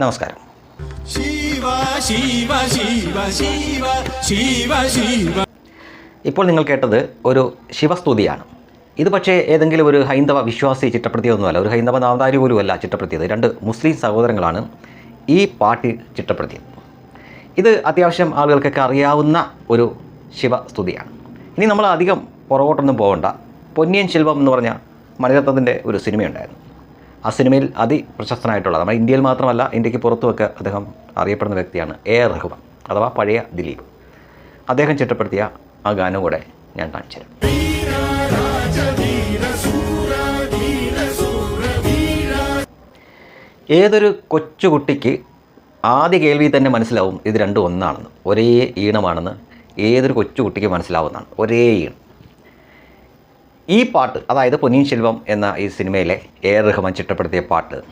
നമസ്കാരം. ഇപ്പോൾ നിങ്ങൾ കേട്ടത് ഒരു ശിവസ്തുതിയാണ്. ഇത് പക്ഷേ ഏതെങ്കിലും ഒരു ഹൈന്ദവ വിശ്വാസി ചിട്ടപ്പെടുത്തിയതൊന്നുമല്ല. ഒരു ഹൈന്ദവ നാമധാരി പോലുമല്ല ചിട്ടപ്പെടുത്തിയത്. രണ്ട് മുസ്ലിം സഹോദരങ്ങളാണ് ഈ പാട്ട് ചിട്ടപ്പെടുത്തിയത്. ഇത് അത്യാവശ്യം ആളുകൾക്കൊക്കെ അറിയാവുന്ന ഒരു ശിവസ്തുതിയാണ്. ഇനി നമ്മൾ അധികം പുറകോട്ടൊന്നും പോകണ്ട. പൊന്നിയൻ ശില്പം എന്ന് പറഞ്ഞ മണിരത്നത്തിന്റെ ഒരു സിനിമയുണ്ടായിരുന്നു. ആ സിനിമയിൽ അതിപ്രശസ്തനായിട്ടുള്ള നമ്മുടെ ഇന്ത്യയിൽ മാത്രമല്ല ഇന്ത്യയ്ക്ക് പുറത്തുമൊക്കെ അദ്ദേഹം അറിയപ്പെടുന്ന വ്യക്തിയാണ് എ ആർ റഹ്മാൻ അഥവാ പഴയ ദിലീപ്. അദ്ദേഹം ചിട്ടപ്പെടുത്തിയ ആ ഗാനം കൂടെ ഞാൻ കാണിച്ചു തരാം. ഏതൊരു കൊച്ചുകുട്ടിക്ക് ആദ്യ കേൾവി തന്നെ മനസ്സിലാവും ഇത് രണ്ടും ഒന്നാണെന്ന്. ഒരേ ഈണമാണെന്ന് ഏതൊരു കൊച്ചുകുട്ടിക്ക് മനസ്സിലാവുന്നതാണ്. ഒരേ ഈണം. ഈ പാട്ട് അതായത് പൊന്നിയിൻ ശെൽവം എന്ന ഈ സിനിമയിലെ എ ആർ റഹ്മാൻ ചിട്ടപ്പെടുത്തിയ പാട്ട്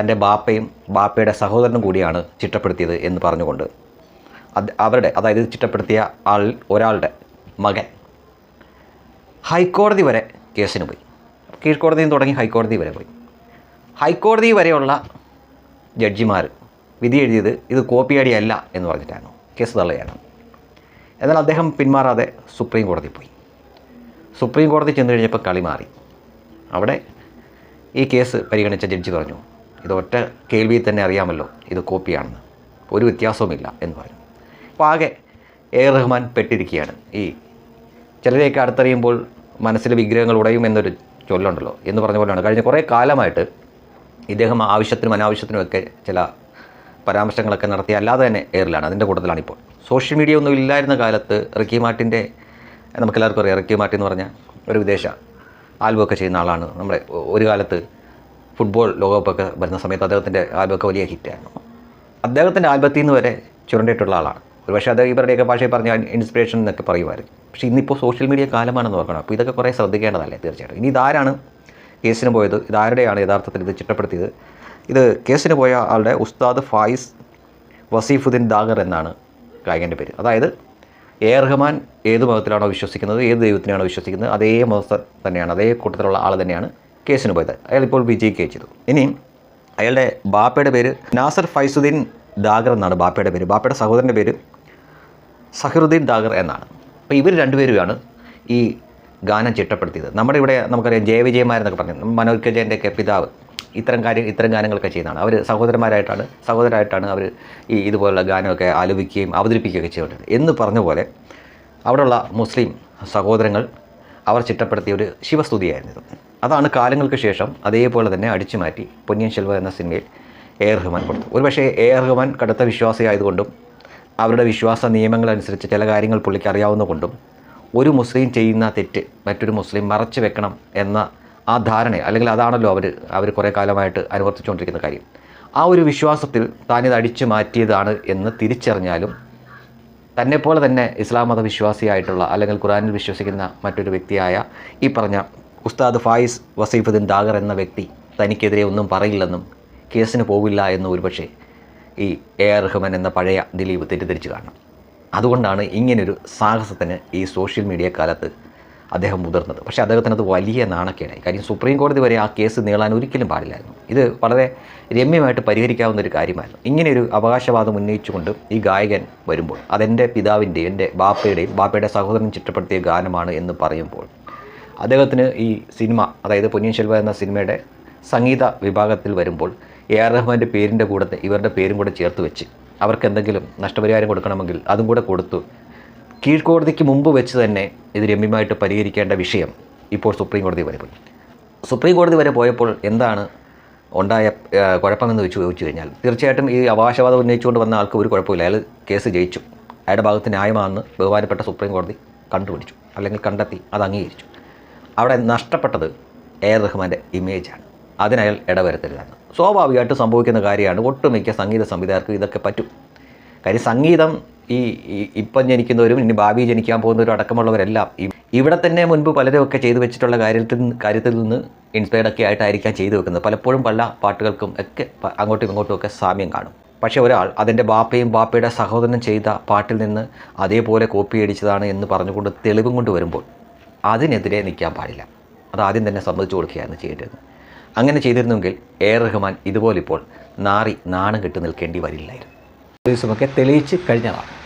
തന്റെ ബാപ്പയും ബാപ്പയുടെ സഹോദരനും കൂടിയാണ് ചിട്ടപ്പെടുത്തിയത് എന്ന് പറഞ്ഞുകൊണ്ട് അവരുടെ അതായത് ചിട്ടപ്പെടുത്തിയ ആൾ ഒരാളുടെ മകൻ ഹൈക്കോടതി വരെ കേസിന് പോയി. കീഴ്ക്കോടതിയിൽ തുടങ്ങി ഹൈക്കോടതി വരെ പോയി. ഹൈക്കോടതി വരെയുള്ള ജഡ്ജിമാർ വിധി എഴുതിയത് ഇത് കോപ്പിയടിയല്ല എന്ന് പറഞ്ഞിട്ടാണ്. കേസ് തള്ളുകയാണ്. എന്നാൽ അദ്ദേഹം പിന്മാറാതെ സുപ്രീം കോടതി പോയി. സുപ്രീം കോടതി ചെന്ന് കഴിഞ്ഞപ്പോൾ കളി മാറി. അവിടെ ഈ കേസ് പരിഗണിച്ച ജഡ്ജി പറഞ്ഞു ഇത് ഒറ്റ കേൾവിയിൽ തന്നെ അറിയാമല്ലോ ഇത് കോപ്പിയാണെന്ന്. ഒരു വ്യത്യാസവുമില്ല എന്ന് പറഞ്ഞു. അപ്പോൾ ആകെ എ. റഹ്മാൻ പെട്ടിരിക്കുകയാണ്. ഈ ചിലരെയൊക്കെ അടുത്തറിയുമ്പോൾ മനസ്സിൽ വിഗ്രഹങ്ങൾ ഉടയും എന്നൊരു ചൊല്ലുണ്ടല്ലോ എന്ന് പറഞ്ഞ പോലെയാണ്. കഴിഞ്ഞ കുറേ കാലമായിട്ട് ഇദ്ദേഹം ആവശ്യത്തിനും അനാവശ്യത്തിനും ഒക്കെ ചില പരാമർശങ്ങളൊക്കെ നടത്തി അല്ലാതെ തന്നെ എയറിലാണ് അതിന്റെ കൂട്ടത്തിലാണ് ഇപ്പോൾ സോഷ്യൽ മീഡിയ ഒന്നും ഇല്ലായിരുന്ന കാലത്ത് റിക്കി മാർട്ടിന്റെ നമുക്കെല്ലാവർക്കും അറിയാം. റിക്കി മാർട്ടി എന്ന് പറഞ്ഞ ഒരു വിദേശ ആൽബമൊക്കെ ചെയ്യുന്ന ആളാണ്. നമ്മുടെ ഒരു കാലത്ത് ഫുട്ബോൾ ലോകകപ്പൊക്കെ വരുന്ന സമയത്ത് അദ്ദേഹത്തിന്റെ ആൽബമൊക്കെ വലിയ ഹിറ്റായിരുന്നു. അദ്ദേഹത്തിന്റെ ആൽബത്തിൽ നിന്ന് വരെ ചുരണ്ടിട്ടുള്ള ആളാണ്. ഒരുപക്ഷെ അത് ഇവരുടെയൊക്കെ ഭാഷയിൽ പറഞ്ഞ ഇൻസ്പിറേഷൻ എന്നൊക്കെ പറയുമായിരുന്നു പക്ഷേ ഇന്നിപ്പോൾ സോഷ്യൽ മീഡിയ കാലമാണെന്ന് നോക്കണം അപ്പോൾ ഇതൊക്കെ കുറേ ശ്രദ്ധിക്കേണ്ടതല്ലേ? തീർച്ചയായിട്ടും. ഇനി ഇതാരാണ് കേസിന് പോയത്? ഇതാരുടെയാണ് യഥാർത്ഥത്തിൽ ഇത് ചിട്ടപ്പെടുത്തിയത്? ഇത് കേസിന് പോയ ആളുടെ ഉസ്താദ് ഫായിസ് വസീഫുദ്ദീൻ ദാഗർ എന്നാണ് ഗായകന്റെ പേര്. അതായത് എ റഹ്മാൻ ഏത് മതത്തിലാണോ വിശ്വസിക്കുന്നത് ഏത് ദൈവത്തിനാണോ വിശ്വസിക്കുന്നത് അതേ മതസ്ഥ തന്നെയാണ് അതേ കൂട്ടത്തിലുള്ള ആൾ തന്നെയാണ് കേസിന് പോയത്. അയാൾ ഇപ്പോൾ വിജയിക്കുകയും ചെയ്തു. ഇനി അയാളുടെ ബാപ്പയുടെ പേര് നാസർ ഫൈസുദ്ദീൻ ദാഗർ എന്നാണ് ബാപ്പയുടെ പേര്. ബാപ്പയുടെ സഹോദരന്റെ പേര് സഹിറുദ്ദീൻ ദാഗർ എന്നാണ്. അപ്പോൾ ഇവർ രണ്ടുപേരുമാണ് ഈ ഗാനം ചിട്ടപ്പെടുത്തിയത്. നമ്മുടെ ഇവിടെ നമുക്കറിയാം ജയവിജയമാരെന്നൊക്കെ പറഞ്ഞു മനോജ് കെ ജയന്റെയൊക്കെ പിതാവ്. ഇത്തരം കാര്യം ഇത്തരം ഗാനങ്ങളൊക്കെ ചെയ്യുന്നതാണ്. അവർ സഹോദരന്മാരായിട്ടാണ് സഹോദരമായിട്ടാണ് അവർ ഈ ഇതുപോലുള്ള ഗാനമൊക്കെ ആലപിക്കുകയും അവതരിപ്പിക്കുകയൊക്കെ ചെയ്തിട്ടുണ്ട് എന്ന് പറഞ്ഞ പോലെ അവിടെയുള്ള മുസ്ലിം സഹോദരങ്ങൾ അവർ ചിട്ടപ്പെടുത്തിയ ഒരു ശിവസ്തുതിയായിരുന്നു അതാണ് കാലങ്ങൾക്ക് ശേഷം അതേപോലെ തന്നെ അടിച്ചു മാറ്റി പൊന്നിയൻ ശെൽവ എന്ന സിനിമയിൽ എ റഹ്മാൻ കൊടുത്തു ഒരുപക്ഷേ എ റഹ്മാൻ കടുത്ത വിശ്വാസിയായതുകൊണ്ടും അവരുടെ വിശ്വാസ നിയമങ്ങളനുസരിച്ച് ചില കാര്യങ്ങൾ പുള്ളിക്ക് അറിയാവുന്നതുകൊണ്ടും ഒരു മുസ്ലിം ചെയ്യുന്ന തെറ്റ് മറ്റൊരു മുസ്ലിം മറച്ചു വെക്കണം എന്ന ആ ധാരണ അല്ലെങ്കിൽ അതാണല്ലോ അവർ അവർ കുറേ കാലമായിട്ട് അനുവർത്തിച്ചുകൊണ്ടിരിക്കുന്ന കാര്യം. ആ ഒരു വിശ്വാസത്തിൽ താനിത് അടിച്ചു മാറ്റിയതാണ് എന്ന് തിരിച്ചറിഞ്ഞാലും തന്നെപ്പോലെ തന്നെ ഇസ്ലാം മത വിശ്വാസിയായിട്ടുള്ള അല്ലെങ്കിൽ ഖുറാനിൽ വിശ്വസിക്കുന്ന മറ്റൊരു വ്യക്തിയായ ഈ പറഞ്ഞ ഉസ്താദ് ഫായിസ് വസീഫുദ്ദീൻ ദാഗർ എന്ന വ്യക്തി തനിക്കെതിരെ ഒന്നും പറയില്ലെന്നും കേസിന് പോവില്ല എന്നും ഒരുപക്ഷെ ഈ എ ആർ റഹ്മാൻ എന്ന പഴയ ദിലീപ് തെറ്റിദ്ധരിച്ചു കാണണം. അതുകൊണ്ടാണ് ഇങ്ങനൊരു സാഹസത്തിന് ഈ സോഷ്യൽ മീഡിയ കാലത്ത് അദ്ദേഹം മുതിർന്നത്. പക്ഷേ അദ്ദേഹത്തിന് അത് വലിയ നാണക്കേടായി. കാര്യം സുപ്രീം കോടതി വരെ ആ കേസ് നീളാൻ ഒരിക്കലും പാടില്ലായിരുന്നു. ഇത് വളരെ രമ്യമായിട്ട് പരിഹരിക്കാവുന്ന ഒരു കാര്യമായിരുന്നു. ഇങ്ങനെയൊരു അവകാശവാദം ഉന്നയിച്ചുകൊണ്ട് ഈ ഗായകൻ വരുമ്പോൾ അതെന്റെ പിതാവിന്റെയും എന്റെ ബാപ്പയുടെയും ബാപ്പയുടെ സഹോദരൻ ചിട്ടപ്പെടുത്തിയ ഗാനമാണ് എന്ന് പറയുമ്പോൾ അദ്ദേഹത്തിന് ഈ സിനിമ അതായത് പൊന്നിയിൻ ശെൽവ എന്ന സിനിമയുടെ സംഗീത വിഭാഗത്തിൽ വരുമ്പോൾ എ ആർ റഹ്മാന്റെ പേരിന്റെ കൂടെ ഇവരുടെ പേരും കൂടെ ചേർത്ത് വെച്ച് അവർക്ക് എന്തെങ്കിലും നഷ്ടപരിഹാരം കൊടുക്കണമെങ്കിൽ അതും കൂടെ കൊടുത്തു കീഴ്ക്കോടതിക്ക് മുമ്പ് വെച്ച് തന്നെ ഇത് രമ്യമായിട്ട് പരിഹരിക്കേണ്ട വിഷയം ഇപ്പോൾ സുപ്രീം കോടതി വരെ പോയി. സുപ്രീം കോടതി വരെ പോയപ്പോൾ എന്താണ് ഉണ്ടായ കുഴപ്പമെന്ന് വെച്ച് ചോദിച്ചു കഴിഞ്ഞാൽ തീർച്ചയായിട്ടും ഈ അവകാശവാദം ഉന്നയിച്ചുകൊണ്ട് വന്ന ആൾക്ക് ഒരു കുഴപ്പമില്ല. അയാൾ കേസ് ജയിച്ചു. അയാളുടെ ഭാഗത്ത് ന്യായമാണെന്ന് ബഹുമാനപ്പെട്ട സുപ്രീം കോടതി കണ്ടുപിടിച്ചു. അല്ലെങ്കിൽ കണ്ടെത്തി അത് അംഗീകരിച്ചു. അവിടെ നഷ്ടപ്പെട്ടത് എ ആർ റഹ്മാന്റെ ഇമേജാണ് അതിനയാൾ ഇടവരുത്തരുതാണ് സ്വാഭാവികമായിട്ട് സംഭവിക്കുന്ന കാര്യമാണ് ഒട്ടുമിക്ക സംഗീത സംവിധായകർക്ക് ഇതൊക്കെ പറ്റും. കാര്യം സംഗീതം ഈ ഇപ്പം ജനിക്കുന്നവരും ഇനി ഭാവി ജനിക്കാൻ പോകുന്നവരും അടക്കമുള്ളവരെല്ലാം ഇവിടെ തന്നെ മുൻപ് പലരും ഒക്കെ ചെയ്തു വെച്ചിട്ടുള്ള കാര്യത്തിൽ കാര്യത്തിൽ നിന്ന് ഇൻസ്പയർഡ് ഒക്കെ ആയിട്ടായിരിക്കാം ചെയ്തു വെക്കുന്നത്. പലപ്പോഴും പല പാട്ടുകൾക്കും ഒക്കെ അങ്ങോട്ടും ഇങ്ങോട്ടും ഒക്കെ സാമ്യം കാണും. പക്ഷേ ഒരാൾ അതിന്റെ ബാപ്പയും ബാപ്പയുടെ സഹോദരനും ചെയ്ത പാട്ടിൽ നിന്ന് അതേപോലെ കോപ്പി അടിച്ചതാണ് എന്ന് പറഞ്ഞുകൊണ്ട് തെളിവും കൊണ്ട് വരുമ്പോൾ അതിനെതിരെ നിൽക്കാൻ പാടില്ല. അത് ആദ്യം തന്നെ സമ്മതിച്ചു കൊടുക്കുകയാണ് ചെയ്യേണ്ടത് അങ്ങനെ ചെയ്തിരുന്നെങ്കിൽ എ റഹ്മാൻ ഇതുപോലെ ഇപ്പോൾ നാറി നാണം കെട്ട് നിൽക്കേണ്ടി വരില്ലായിരുന്നു. പോലീസുമൊക്കെ തെളിയിച്ച് കഴിഞ്ഞതാണ്.